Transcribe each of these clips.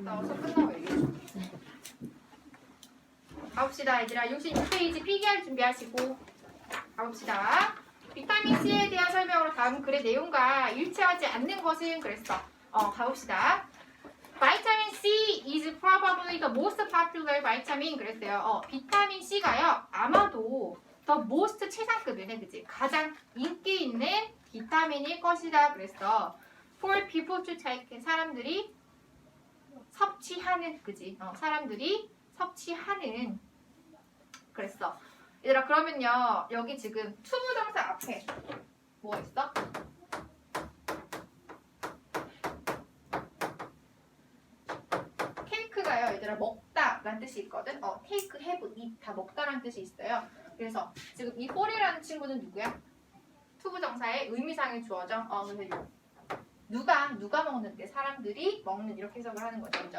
이따 수업 끝나고 얘기해. 가봅시다 얘들아. 66페이지 필기할 준비하시고. 가봅시다. 비타민 C에 대한 설명으로 다음 글의 내용과 일치하지 않는 것은 그랬어. 어 가봅시다. 비타민 C is probably the most popular vitamin 그랬어요. 어 비타민 C가요. 아마도 the most 최상급이네 그지 가장 인기 있는 비타민일 것이다 그랬어. For people to take 사람들이 섭취하는 그지? 어, 사람들이 섭취하는. 그랬어. 얘들아 그러면요 여기 지금 투부정사 앞에 뭐 있어? 케이크가요 얘들아 먹다 라는 뜻이 있거든. 어 테이크 해브 이다 먹다 라는 뜻이 있어요. 그래서 지금 이 홀이라는 친구는 누구야? 투부정사의 의미상의 주어죠. 어 그래서 요 누가 누가 먹는데 사람들이 먹는 이렇게 해석을 하는 거죠 그죠?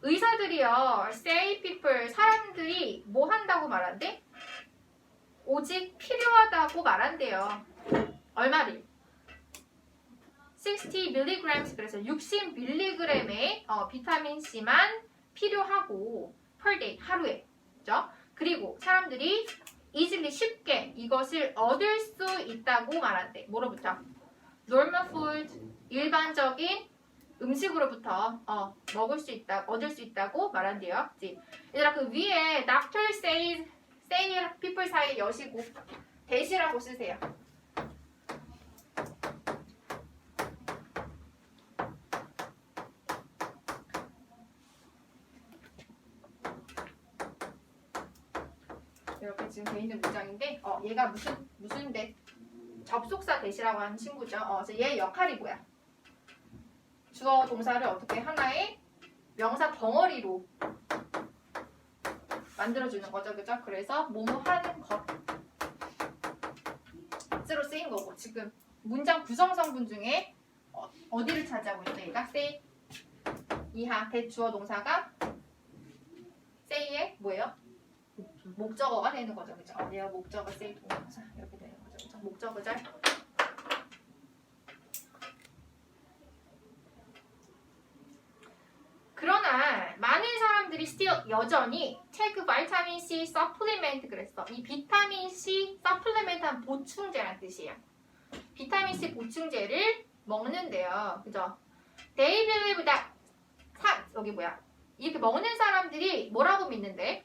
의사들이요, say people, 사람들이 뭐 한다고 말한대? 오직 필요하다고 말한대요. 얼마를? 60mg, 그래서 60mg의 어, 비타민 C만 필요하고 per day, 하루에. 그죠? 그리고 사람들이 easily 쉽게 이것을 얻을 수 있다고 말한대. 뭐로부터? Normal food, 일반적인 음식으로부터 어, 먹을 수 있다, 얻을 수 있다고 말한대요. 그치? 얘들아 그 위에 doctor says, say people 사이 여시고 대시라고 쓰세요. 이렇게 지금 돼 있는 문장인데 어 얘가 무슨 무슨 데 접속사 대시라고 하는 친구죠. 어, 얘 역할이 뭐야? 주어 동사를 어떻게 하나의 명사 덩어리로 만들어주는 거죠, 그죠? 그래서 뭐뭐 하는 것으로 쓰인 거고 지금 문장 구성 성분 중에 어, 어디를 차지하고 있어? 얘가 say 이하 대주어 동사가 say의 뭐예요? 목적어가 되는 거죠, 그죠? 어, 얘가 목적어 say 동사 이렇게 그죠? 목적어절 그러나 많은 사람들이 still 여전히 take 비타민 C supplement 그랬어. 이 비타민 C supplement한 보충제란 뜻이에요. 비타민 C 보충제를 먹는데요. 그죠? They believe that 사, 여기 뭐야? 이렇게 먹는 사람들이 뭐라고 믿는데?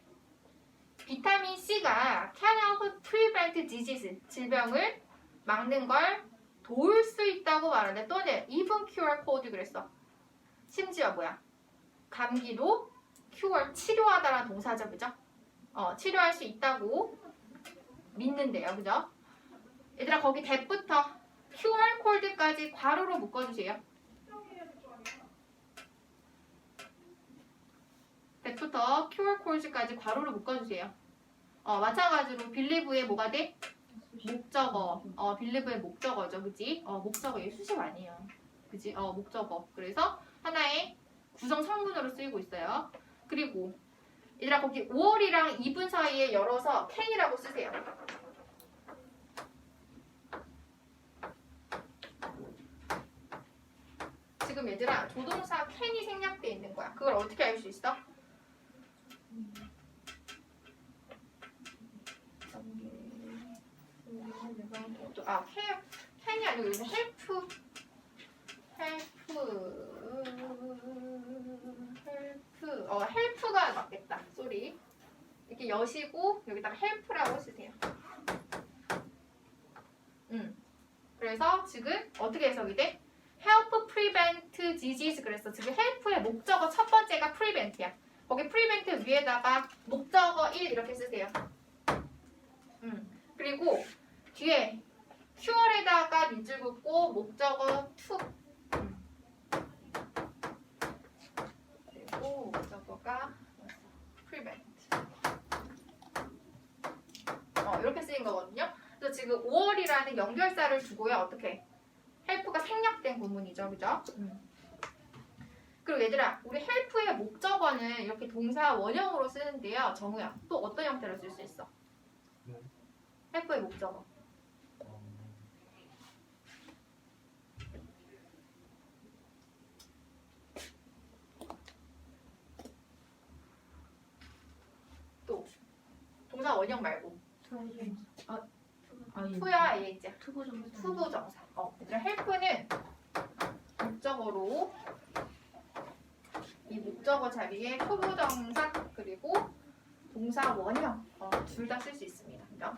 비타민 C가 help prevent disease 질병을 막는 걸 도울 수 있다고 말하는데 또는 even cure cold 그랬어. 심지어 뭐야? 감기도 cure 치료하다라는 동사죠, 그죠? 어, 치료할 수 있다고 믿는데요, 그죠? 얘들아 거기 that부터 cure cold까지 괄호로 묶어주세요. 부터 cure cold까지 괄호로 묶어주세요. 어, 마찬가지로 believe의 뭐가 돼? 목적어. 어, believe의 목적어죠, 그지? 어, 목적어 얘 수식 아니에요, 그지? 어, 목적어. 그래서 하나의 구성 성분으로 쓰이고 있어요. 그리고 얘들아 거기 5월이랑 2분 사이에 열어서 can이라고 쓰세요. 지금 얘들아 조동사 can이 생략돼 있는 거야. 그걸 어떻게 알 수 있어? 아, can, can이 아니고 여기서 help, help. 헬프 어 헬프가 맞겠다. 쏘리. 이렇게 여시고 여기다가 헬프라고 쓰세요. 음. 그래서 지금 어떻게 해석이 돼? help prevent disease. 그랬어. 지금 help의 목적어 첫 번째가 prevent야. 거기 prevent 위에다가 목적어 1 이렇게 쓰세요. 음. 그리고 뒤에 cure에다가 밑줄 긋고 목적어 to 그리고 목적어가 prevent. 어, 이렇게 쓰인 거거든요. 그래서 지금 5월이라는 연결사를 두고요. 어떻게? 헬프가 생략된 구문이죠. 그죠? 음. 그리고 얘들아, 우리 헬프의 목적어는 이렇게 동사 원형으로 쓰는데요. 정우야, 또 어떤 형태로 쓸 수 있어? 네. 헬프의 목적어. 원형 말고 아, 아 예. 투야 예제 투부 정도. 투부 정사. 어, 얘들아 헬프는 목적어로 이 목적어 자리에 투부 정사 그리고 동사 원형 어, 둘 다 쓸 수 있습니다. 그죠?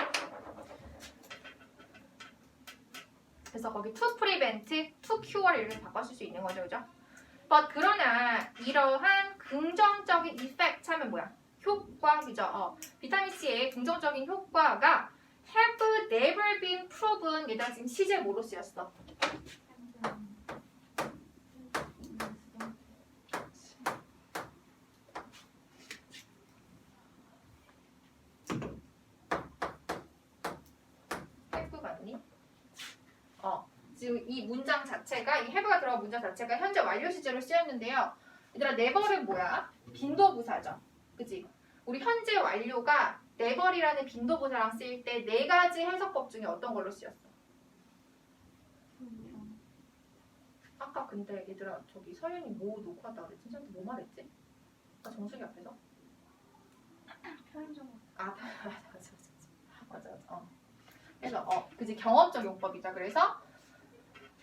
그래서 거기 to prevent, to cure 이렇게 바꿔 쓸 수 있는 거죠, 그죠? but 그러나 이러한 긍정적인 effect 하면 뭐야? 효과, 그죠? 어, 비타민 C의 긍정적인 효과가 have never been proven 얘들아 지금 시제 뭐로 쓰였어? 어 지금 이 문장 자체가 이 have가 들어간 문장 자체가 현재 완료 시제로 쓰였는데요 얘들아 never은 뭐야? 빈도부사죠 그치? 우리 현재 완료가 never이라는 빈도부사랑 쓰일 때 네 가지 해석법 중에 어떤 걸로 쓰였어? 아까 근데 얘들아 저기 서윤이 뭐 녹화한다 그랬지? 선생님 뭐 말했지? 아까 정수기 앞에서? 편의점. 아 맞아 맞아 맞아 맞아 맞아 어. 그래서 어 그지 경험적 용법이죠 그래서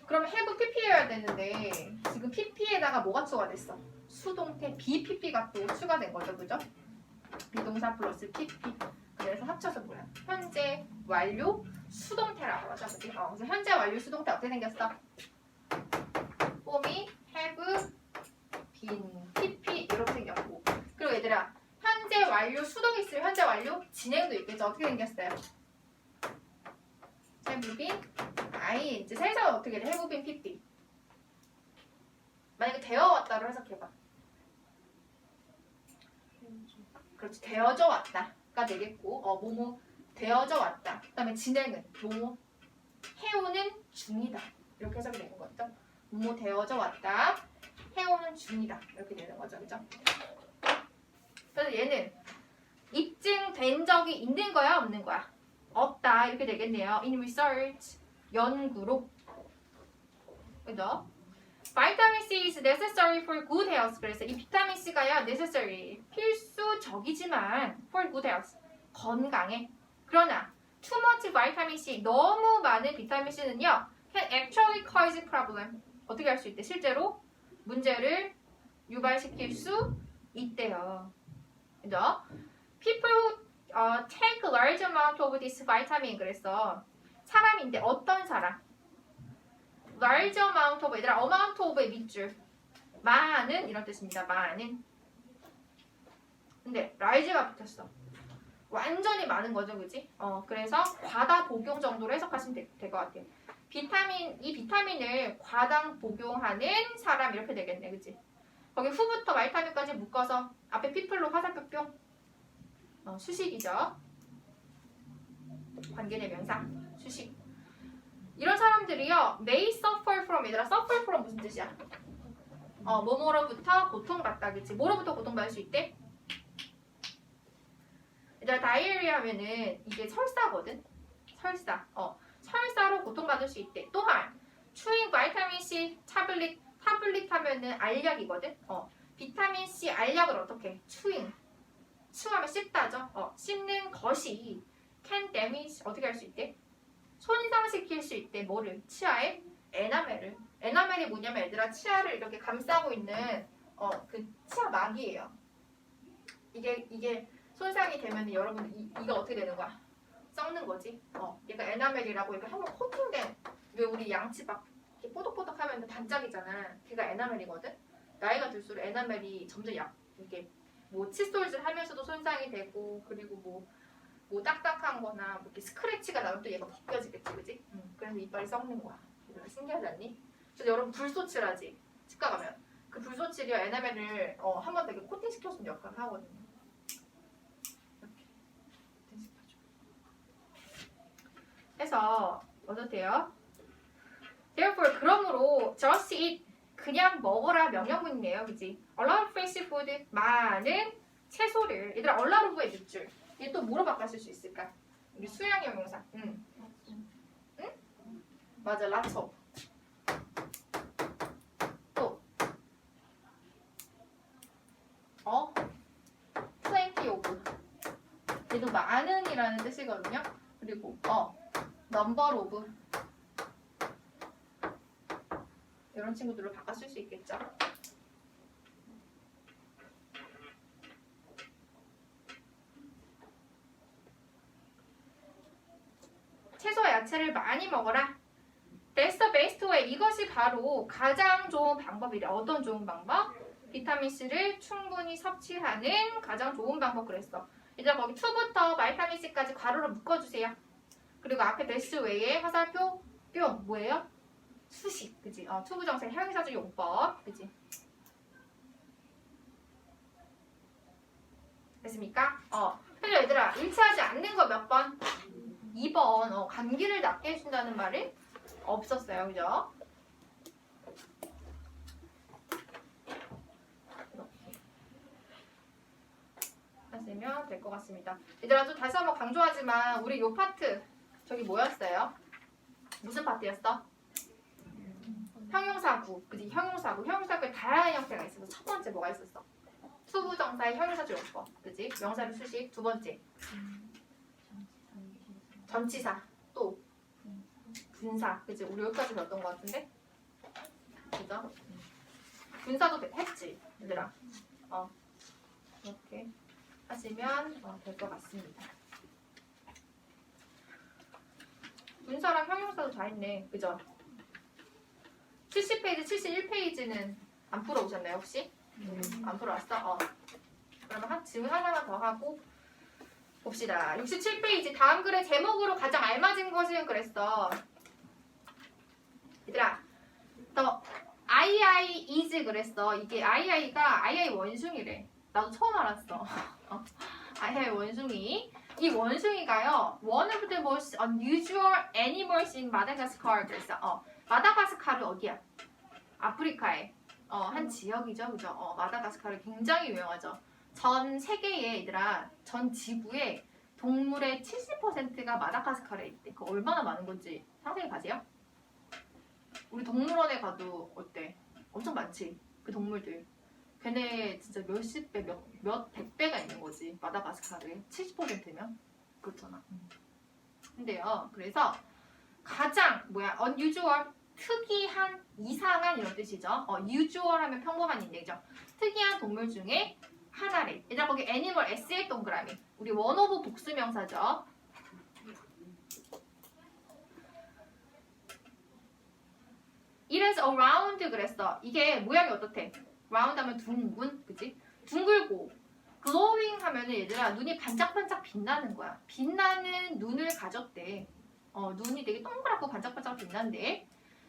그럼 have pp여야 되는데 지금 pp에다가 뭐가 추가됐어? 수동태 BPP가 또 추가된 거죠 그죠? 비동사 플러스 pp 그래서 합쳐서 뭐야? 현재 완료 수동태라고 하죠 그지? 어, 그래서 현재 완료 수동태 어떻게 생겼어? 폼이 have been pp 이렇게 생겼고 그리고 얘들아 현재 완료 수동 있으면 현재 완료 진행도 있겠죠. 어떻게 생겼어요? have been ing 세상은 어떻게 돼? have been pp 만약에 되어 왔다로 해석해봐. 그렇지 되어져 왔다가 되겠고 어 뭐뭐 되어져 왔다. 그다음에 진행은 뭐뭐 해오는 중이다 이렇게 해석이 되는 거죠. 뭐뭐 되어져 왔다. 해오는 중이다 이렇게 되는 거죠, 그죠? 그래서 얘는 입증된 적이 있는 거야 없는 거야? 없다 이렇게 되겠네요. In research 연구로 그죠? 비타민 C is necessary for good health. 그래서 이 비타민 C가야 necessary 필수적이지만 for good health 건강에 그러나 too much vitamin C 너무 많은 비타민 C는요 can actually cause problem 어떻게 할 수 있대? 실제로 문제를 유발시킬 수 있대요. 그죠? People who uh, take large amount of this vitamin 그랬어. 사람인데 어떤 사람? Large amount of 얘들아 amount of의 밑줄 많은 이런 뜻입니다. 많은. 근데 large가 붙었어. 완전히 많은 거죠, 그지? 어, 그래서 과다 복용 정도로 해석하시면 될 것 같아요. 비타민 이 비타민을 과당 복용하는 사람 이렇게 되겠네, 그지? 거기 후부터 말타민까지 묶어서 앞에 피플로 화살표 뿅 어, 수식이죠. 관계대명사 수식. 이런 사람들이요 may suffer from 얘들아 suffer from 무슨 뜻이야? 어 뭐뭐로부터 고통받다 그치? 뭐로부터 고통받을 수 있대? 얘들아 다이어리 하면은 이게 설사거든. 설사. 어 설사로 고통받을 수 있대. 또한 추잉 바이타민 C 타블릿 타블릿 하면은 알약이거든. 어 비타민 C 알약을 어떻게? 추잉. 추하면 씹다죠. 어, 씹는 것이 can damage 어떻게 할 수 있대? 손상시킬 수 있대. 뭐를? 치아의 에나멜을. 에나멜이 뭐냐면 얘들아 치아를 이렇게 감싸고 있는 어 그 치아 막이에요. 이게 이게 손상이 되면 여러분 이, 이거 어떻게 되는 거야? 썩는 거지. 어, 얘가 에나멜이라고 이렇게 한번 코팅된 왜 우리 양치 막 이렇게 뽀독뽀독하면 반짝이잖아. 걔가 에나멜이거든. 나이가 들수록 에나멜이 점점 약 이렇게 뭐 칫솔질 하면서도 손상이 되고 그리고 뭐, 뭐 딱딱한 거나 뭐 이렇게 스크래치가 나면 또 얘가 벗겨지겠지 그지? 응. 그래서 이빨이 썩는 거야 이거 신기하지 않니? 그래서 여러분 불소칠하지 치과 가면 그 불소칠이요 에나멜을 어, 한 번 되게 코팅시켜주는 역할을 하거든요 이렇게 코팅시켜줘 해서 어떻대요? Therefore 그러므로 just eat 그냥 먹어라 명령문이네요, 그지? A lot of fresh food 많은 채소를 얘들아 a lot of의 밑줄 얘또 뭐로 쓸수 있을까? 우리 수양 형용사 응 맞아 lots of 또 어? plenty of 얘도 많은이라는 뜻이거든요. 그리고 어 number of 이런 친구들로 쓸수 있겠죠. 채소와 야채를 많이 먹어라. That's the best way. 이것이 바로 가장 좋은 방법이래. 어떤 좋은 방법? 비타민 C를 충분히 섭취하는 가장 좋은 방법 그랬어. 이제 거기 2부터 바이타민 C까지 괄호로 묶어주세요. 그리고 앞에 베스 외에 화살표 뿅 뭐예요? 수식 그지? 어, 투부정사 형용사주 용법 그지? 됐습니까? 어. 그래서 얘들아 일치하지 않는 거 몇 번? 2번 어, 감기를 낫게 해준다는 말이 없었어요 그죠? 이렇게 하시면 될 것 같습니다. 얘들아 좀 다시 한번 강조하지만 우리 요 파트 저기 뭐였어요? 무슨 파트였어? 형용사 구 그지? 형용사 구 형용사 구에 다양한 형태가 있어서 첫 번째 뭐가 있었어? 투부정사의 형용사주 용법 그지? 명사를 수식 두 번째 전치사 또 분사 그지? 우리 여기까지 배웠던 것 같은데 그죠? 분사도 돼- 했지 얘들아 어 이렇게 하시면 어, 될것 같습니다. 분사랑 형용사도 다 있네. 그죠? 70페이지, 71페이지는 안 풀어오셨나요, 혹시? 안 풀어왔어? 어. 그러면 한 질문 하나만 더 하고 봅시다. 67페이지 다음 글의 제목으로 가장 알맞은 것은 그랬어. 얘들아, 더 II is 그랬어. 이게 II가 II 원숭이래. 나도 처음 알았어. 어. II 원숭이. 이 원숭이가요. One of the most unusual animals in Madagascar 그랬어. 어. 마다가스카르 어디야? 아프리카의 어, 한 지역이죠, 그죠? 어, 마다가스카르 굉장히 유명하죠. 전 세계에 얘들아, 전 지구의 동물의 70%가 마다가스카르에 있대. 그 얼마나 많은 건지 상상해 가세요? 우리 동물원에 가도 어때? 엄청 많지. 그 동물들. 걔네 진짜 몇십 배, 몇, 몇 백 배가 있는 거지. 마다가스카르에 70%면 그렇잖아. 근데요, 그래서 가장 뭐야, unusual 특이한, 이상한 이런 뜻이죠. 어, usual 하면 평범한 인데죠. 특이한 동물 중에 하나래. 얘들아 거기 애니멀 S의 동그라미. 우리 원오브 복수명사죠. Is around 그랬어. 이게 모양이 어떻대? Round 하면 둥근, 그지? 둥글고 glowing 하면은 얘들아 눈이 반짝반짝 빛나는 거야. 빛나는 눈을 가졌대. 어, 눈이 되게 동그랗고 반짝반짝 빛난대.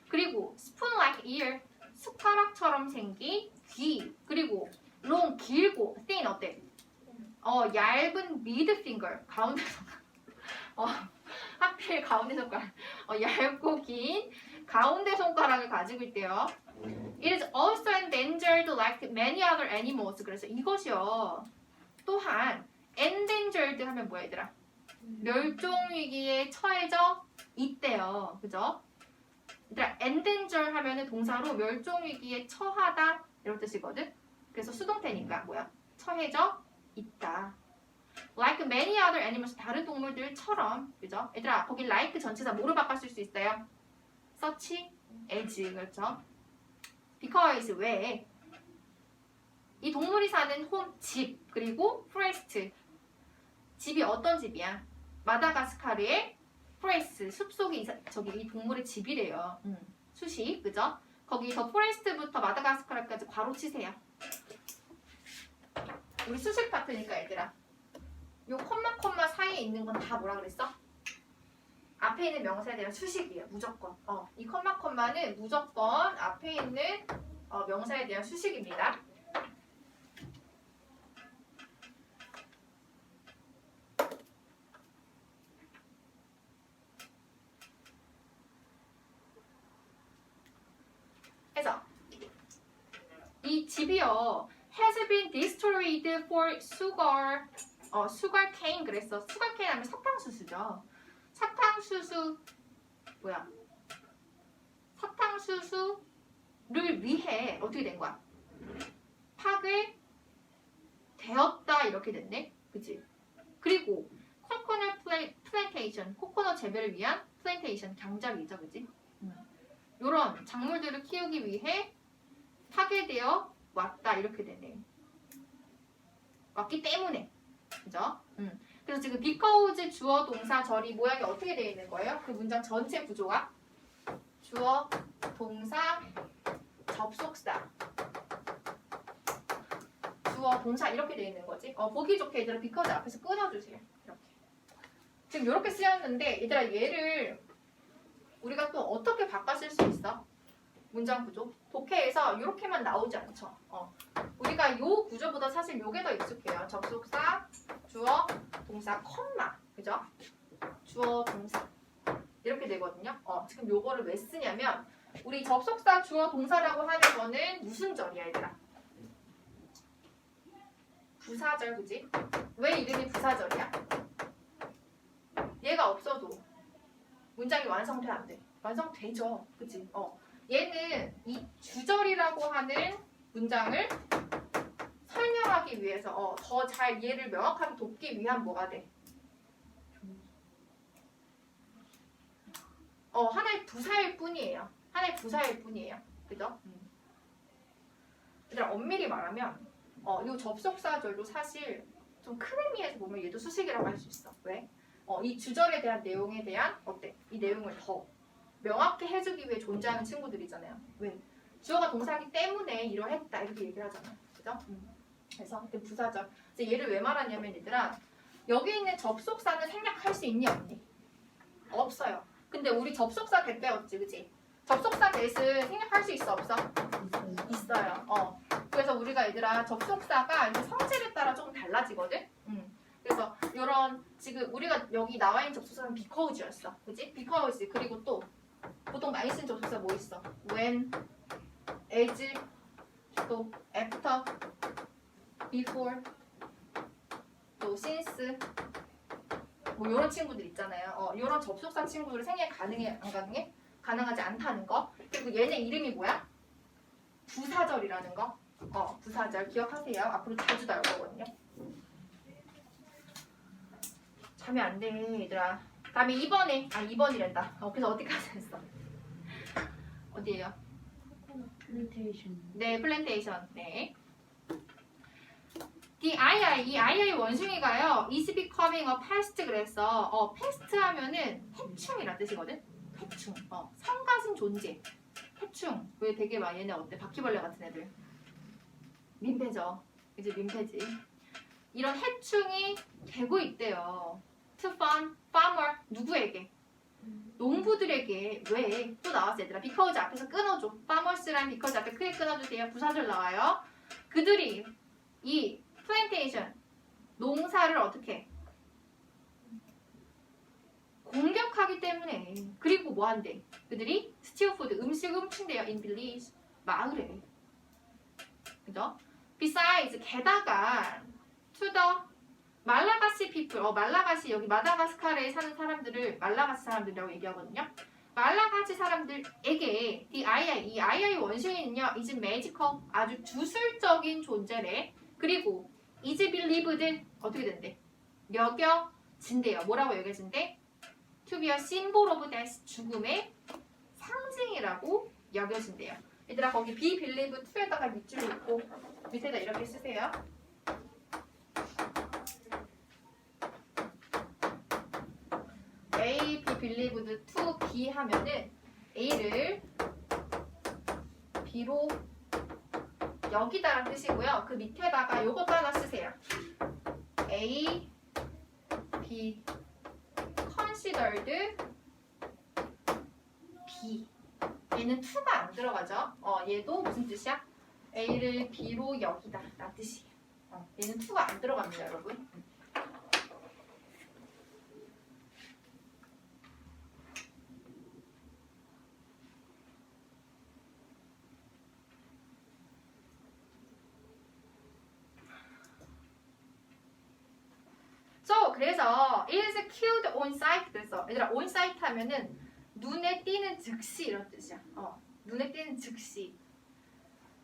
그리고 spoon like ear 숟가락처럼 생긴 귀. 그리고 long 길고 thin 어때? 어, 얇은 middle finger 가운데. 어, 하필 가운데 손가락. 어, 얇고 긴 가운데 손가락을 가지고 있대요. It is also endangered like many other animals. 그래서 이것이요. 또한 endangered 하면 뭐야 얘들아? 멸종 위기에 처해져 있대요. 그죠? 얘들아 endanger 하면은 동사로 멸종 위기에 처하다 이런 뜻이거든. 그래서 수동태니까 뭐야? 처해져 있다. Like many other animals 다른 동물들처럼 그죠? 얘들아 거기 like 전체사 뭐로 쓸수 있어요? such as 그렇죠? Because 왜? 이 동물이 사는 홈 집 그리고 forest 집이 어떤 집이야? 마다가스카르의 forest 숲속에 이 사- 저기 이 동물의 집이래요. 음, 수식 그죠? 거기서 forest부터 마다가스카르까지 괄호 치세요. 우리 수식 파트니까 얘들아. 요 콤마 콤마 사이에 있는 건 다 뭐라 그랬어? 앞에 있는 명사에 대한 수식이에요. 무조건. 어, 이 콤마 콤마는 무조건 앞에 있는 어, 명사에 대한 수식입니다. 해서 이 집이요 has been destroyed for sugar 어 sugar cane 그랬어 sugar cane 하면 사탕수수죠 사탕수수 뭐야 사탕수수를 위해 어떻게 된 거야 파괴 되었다 이렇게 됐네 그치 그리고 코코넛 플레, 플랜테이션, 코코넛 재배를 위한 플랜테이션 경작이죠, 그지? 이런 작물들을 키우기 위해 파괴되어 왔다 이렇게 되네. 왔기 때문에, 그죠? 음. 그래서 지금 because 주어 동사 절이 모양이 어떻게 되어 있는 거예요? 그 문장 전체 구조가 주어 동사 접속사 주어 동사 이렇게 되어 있는 거지. 어, 보기 좋게 얘들아 because 앞에서 끊어주세요. 이렇게. 지금 이렇게 쓰였는데 얘들아 얘를 우리가 또 어떻게 바꿔 쓸 수 있어? 문장 구조. 독해에서 이렇게만 나오지 않죠. 어. 우리가 요 구조보다 사실 요게 더 익숙해요. 접속사, 주어, 동사, 컴마. 그죠? 주어, 동사. 이렇게 되거든요. 어, 지금 요거를 왜 쓰냐면 우리 접속사, 주어, 동사라고 하는 거는 무슨 절이야, 얘들아? 부사절, 그지? 왜 이름이 부사절이야? 얘가 없어도 문장이 완성돼 안 돼? 완성되죠, 그지? 어. 얘는 이 주절이라고 하는 문장을 설명하기 위해서 어, 더잘 얘를 명확하게 돕기 위한 뭐가 돼? 어, 하나의 부사일 뿐이에요. 하나의 부사일 뿐이에요. 그죠? 음. 얘들아, 엄밀히 말하면 어, 이 접속사절도 사실 좀 큰 의미에서 보면 얘도 수식이라고 할 수 있어. 왜? 어, 이 주절에 대한 내용에 대한 어때? 이 내용을 더 명확히 해주기 위해 존재하는 친구들이잖아요. 왜? 주어가 동사기 때문에 이러했다 이렇게 얘기를 하잖아. 그죠? 음. 그래서 그 부사절. 이제 얘를 왜 말하냐면 얘들아 여기 있는 접속사는 생략할 수 있니 없니? 없어요. 근데 우리 접속사 대 빼었지, 그지? 접속사 대신 생략할 수 있어 없어? 있어요. 어. 그래서 우리가 얘들아 접속사가 성질에 따라 조금 달라지거든. 음. 그래서 이런 지금 우리가 여기 나와 있는 접속사는 because였어, 그지? because 그리고 또 보통 많이 쓰는 접속사 뭐 있어? when, as, 또 after, before, 또 since 뭐 이런 친구들 있잖아요. 어, 이런 접속사 친구들이 생략 가능해 안 가능해? 가능하지 않다는 거. 그리고 얘네 이름이 뭐야? 부사절이라는 거. 어, 부사절 기억하세요. 앞으로 자주 나올 거거든요. 잠이 안 돼, 얘들아. 다음에 2번에, 아, 2번이란다. 어, 그래서 어디까지 했어? 어디에요? 플랜테이션. 네, 플랜테이션. 네. The II, 이 II 원숭이가요. is becoming a pest 그랬어. 어, pest 하면은 해충이란 뜻이거든. 해충. 어, 성가신 존재. 해충. 왜 되게 많이 얘네 어때? 바퀴벌레 같은 애들. 민폐죠. 이제 민폐지. 이런 해충이 되고 있대요. To farm, farmer 누구에게? 농부들에게 왜 또 나왔어? 얘들아 because 앞에서 끊어줘. farmers랑 because 앞에 크게 끊어주세요. 부사절 나와요. 그들이 이 plantation 농사를 어떻게? 공격하기 때문에. 그리고 뭐 한대? 그들이 food 음식을 훔친대요. in village 마을에. 그죠? besides 게다가 to the 말라가시 people, 어 말라가시 여기 마다가스카르에 사는 사람들을 말라가시 사람들이라고 얘기하거든요. 말라가시 사람들에게 이 아이아이, 이 아이아이 원숭이는요, is magical, 아주 주술적인 존재래. 그리고 is believed 어떻게 된대? 여겨진대요. 뭐라고 여겨진대? A symbol of death, 죽음의 상징이라고 여겨진대요. 얘들아 거기 believe to에다가 밑줄을 있고 밑에다 이렇게 쓰세요. A, B believed to B 하면은 A를 B로 여기다라는 뜻이고요. 그 밑에다가 요것도 하나 쓰세요. A, B considered B 얘는 to가 안 들어가죠. 어, 얘도 무슨 뜻이야? A를 B로 여기다 라는 뜻이에요. 어, 얘는 to가 안 들어갑니다, 여러분. So 그래서 is sight 그래서 얘들아 sight 하면은 눈에 띄는 즉시 이런 뜻이야. 어 눈에 띄는 즉시.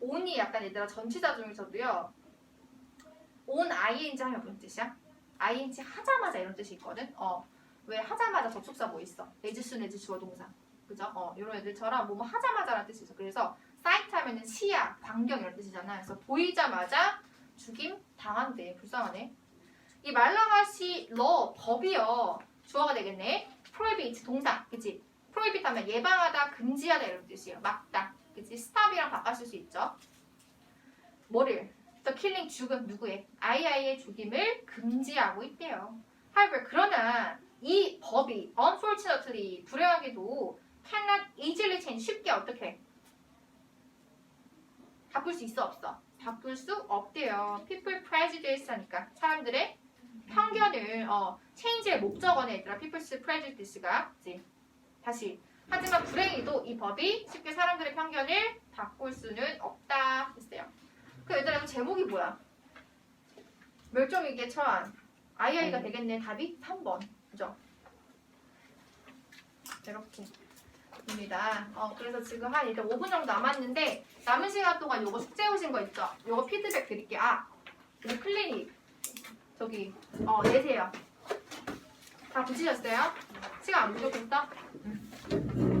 on이 약간 얘들아 전치사 중에서도요. on ing 하면 무슨 뜻이야? ing 하자마자 이런 뜻이 있거든. 어, 왜 하자마자 접속사 뭐 있어? soon as 주어 동사. 그죠? 어, 이런 애들처럼 뭐뭐 하자마자라는 뜻이 있어. 그래서 sight 하면은 시야, 광경 이런 뜻이잖아. 그래서 보이자마자 죽임 당한대. 불쌍하네. 이 말라가시 러 법이요. 주어가 되겠네. prohibit 동사. 그치? prohibit 하면 예방하다, 금지하다 이런 뜻이에요. 막다. 그치? stop이랑 바꿨을 수 있죠. 뭐를? The killing 죽음 누구의? 아이아이의 죽임을 금지하고 있대요. However, 그러나 이 법이 unfortunately 불행하게도 cannot easily change 쉽게 어떻게 바꿀 수 있어 없어? 바꿀 수 없대요. People prejudice 하니까 사람들의 편견을 어, change의 목적어네 얘들아. People's prejudice가 그치? 다시 하지만 불행히도 이 법이 쉽게 사람들의 편견을 바꿀 수는 없다 했어요. 그 얘들아 이거 제목이 뭐야? 멸종위기에 처한 아이아이가 되겠네. 답이 3번. 그죠? 이렇게 입니다. 어, 그래서 지금 한 일단 5분 정도 남았는데 남은 시간 동안 요거 숙제 오신 거 있죠? 요거 피드백 드릴게요. 아, 우리 클리닉 저기 어 내세요. 다 붙이셨어요? 시간 안 부족했어? 응.